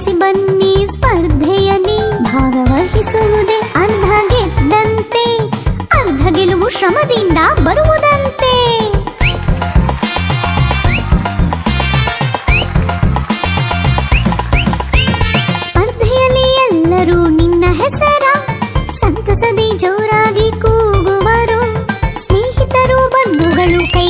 ಆಲಿಸಿ ಬನ್ನಿ ಸ್ಪರ್ಧೆಯಲ್ಲಿ ಭಾಗವಹಿಸುವುದೇ ಅರ್ಧ ಗೆದ್ದಂತೆ, ಅರ್ಧ ಗೆಲುವು ಶ್ರಮದಿಂದ ಬರುವುದಂತೆ. ಸ್ಪರ್ಧೆಯಲ್ಲಿ ಎಲ್ಲರೂ ನಿನ್ನ ಹೆಸರ ಸಂಕಸದಿ ಜೋರಾಗಿ ಕೂಗುವರು. ಸ್ನೇಹಿತರು, ಬಂಧುಗಳು ಕೈ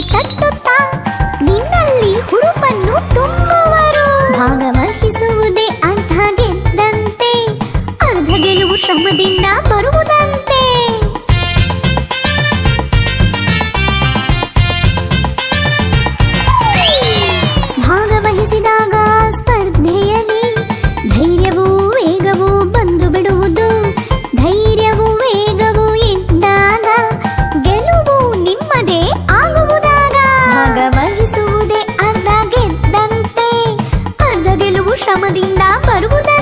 ಮೋಹದಿಂದ ಬರುವುದ